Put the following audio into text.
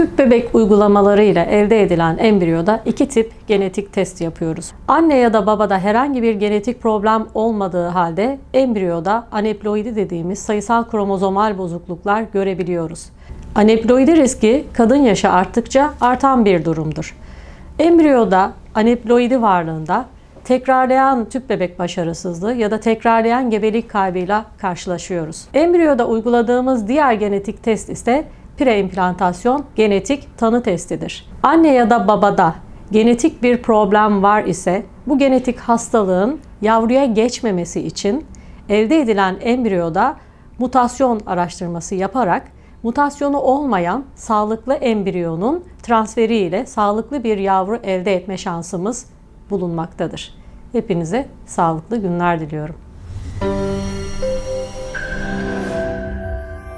Tüp bebek uygulamalarıyla elde edilen embriyoda iki tip genetik test yapıyoruz. Anne ya da babada herhangi bir genetik problem olmadığı halde embriyoda aneploidi dediğimiz sayısal kromozomal bozukluklar görebiliyoruz. Aneploidi riski kadın yaşı arttıkça artan bir durumdur. Embriyoda aneploidi varlığında tekrarlayan tüp bebek başarısızlığı ya da tekrarlayan gebelik kaybıyla karşılaşıyoruz. Embriyoda uyguladığımız diğer genetik test ise preimplantasyon genetik tanı testidir. Anne ya da babada genetik bir problem var ise bu genetik hastalığın yavruya geçmemesi için elde edilen embriyoda mutasyon araştırması yaparak mutasyonu olmayan sağlıklı embriyonun transferi ile sağlıklı bir yavru elde etme şansımız bulunmaktadır. Hepinize sağlıklı günler diliyorum.